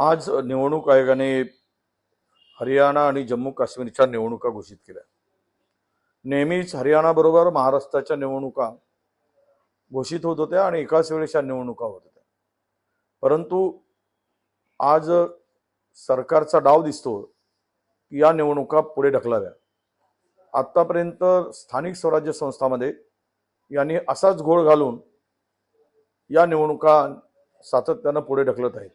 आज निवडणूक आयोगाने हरियाणा आणि जम्मू काश्मीरच्या निवडणुका घोषित केल्या. नेहमीच हरियाणाबरोबर महाराष्ट्राच्या निवडणुका घोषित होत होत्या आणि एकाच वेळेच्या निवडणुका होत होत्या. परंतु आज सरकारचा डाव दिसतो की या निवडणुका पुढे ढकलाव्या. आत्तापर्यंत स्थानिक स्वराज्य संस्थामध्ये यांनी असाच घोळ घालून या निवडणुका सातत्यानं पुढे ढकलत आहेत.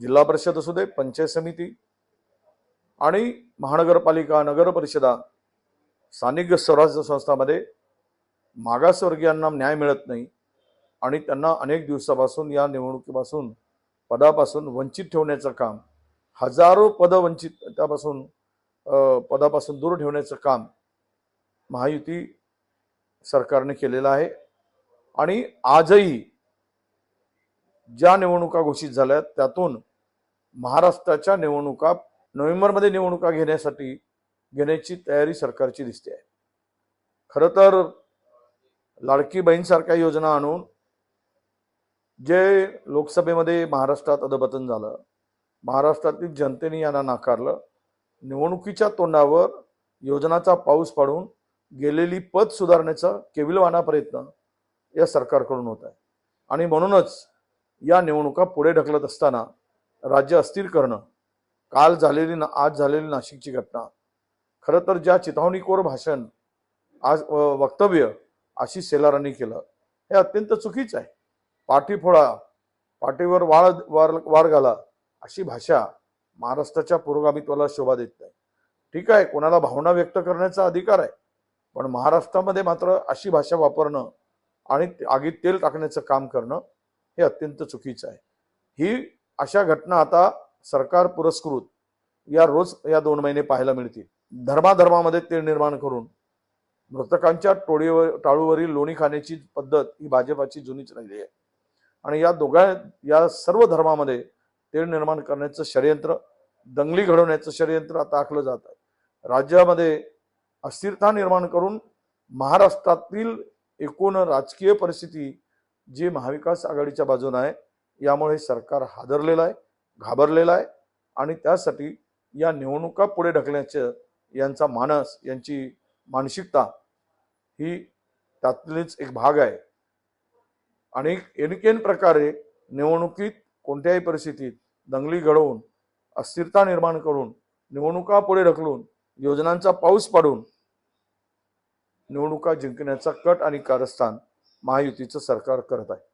जिल्हा परिषद असू दे पंचायत समिती आणि महानगरपालिका नगर परिषदा स्थानिक स्वराज्य संस्थामध्ये मागासवर्गीयांना न्याय मिळत नाही आणि त्यांना अनेक दिवसापासून या निवडणुकीपासून पदापासून वंचित ठेवण्याचं काम हजारो पद वंचित त्यापासून पदापासून दूर ठेवण्याचं काम महायुती सरकारने केलेलं आहे. आणि आजही ज्या निवडणुका घोषित झाल्या त्यातून महाराष्ट्राच्या निवडणुका नोव्हेंबरमध्ये निवडणुका घेण्यासाठी घेण्याची तयारी सरकारची दिसते आहे. खरं तर लाडकी बहीणसारख्या योजना आणून जे लोकसभेमध्ये महाराष्ट्रात अधपतन झालं महाराष्ट्रातील जनतेने यांना नाकारलं निवडणुकीच्या तोंडावर योजनाचा पाऊस पाडून गेलेली पद सुधारण्याचा केविलवाना प्रयत्न या सरकारकडून होत आहे. आणि म्हणूनच या निवडणुका पुढे ढकलत असताना राज्य अस्थिर करणं काल झालेली ना आज झालेली नाशिकची घटना खरं तर ज्या चिथावणीकोर भाषण आज वक्तव्य आशिष शेलारांनी केलं हे अत्यंत चुकीचं आहे. पाठीफोळा पाठीवर वाळ वार वार घाला अशी भाषा महाराष्ट्राच्या पुरोगामित्वाला शोभा देत नाही. ठीक आहे कोणाला भावना व्यक्त करण्याचा अधिकार आहे पण महाराष्ट्रामध्ये मात्र अशी भाषा वापरणं आणि आगीत तेल टाकण्याचं काम करणं हे अत्यंत चुकीचं आहे. ही अशा घटना आता सरकार पुरस्कृत या रोज या दोन महिने पाहायला मिळतील. धर्माधर्मामध्ये तेल निर्माण करून मृतकांच्या टोळीवर टाळूवरील लोणी खाण्याची पद्धत ही भाजपाची जुनीच राहिली आहे. आणि या दोघा या सर्व धर्मामध्ये तेल निर्माण करण्याचं षडयंत्र दंगली घडवण्याचं षडयंत्र आता आखलं जात आहे. राज्यामध्ये अस्थिरता निर्माण करून महाराष्ट्रातील एकूण राजकीय परिस्थिती जी महाविकास आघाडीच्या बाजूनं आहे यामुळे सरकार हादरलेलं आहे घाबरलेलं आहे आणि त्यासाठी या निवडणुका पुढे ढकलण्याचं यांचा मानस यांची मानसिकता ही त्यातलीच एक भाग आहे. आणि एनकेन प्रकारे निवडणुकीत कोणत्याही परिस्थितीत दंगली घडवून अस्थिरता निर्माण करून निवडणुका पुढे ढकलून योजनांचा पाऊस पाडून निवडणुका जिंकण्याचा कट आणि कारस्थान महायुतीचं सरकार करत आहे.